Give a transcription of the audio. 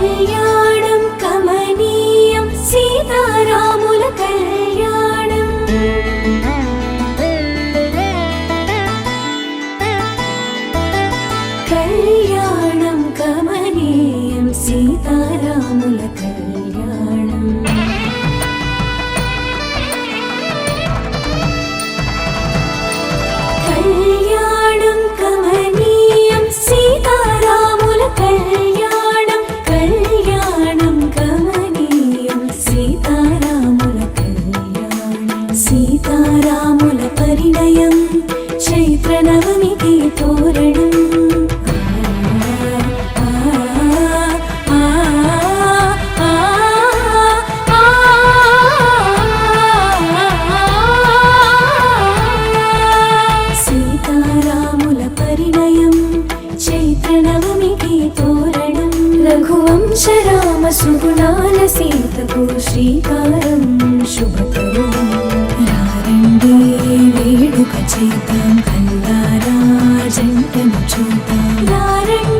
கல்யாணம் கமனியம் சீதாராமுல கல்யாணம் கல்யாணம் கமனியம் சீதாராமுல கல்யாணம் చైత్ర తోరణం. సీతారాముల పరిణయం చైత్ర తోరణం. రఘువంశ రామ సుగుణాల సీతకు శ్రీకారం శుభకరం రారండి వేడుక చేద్దాం కల్లారా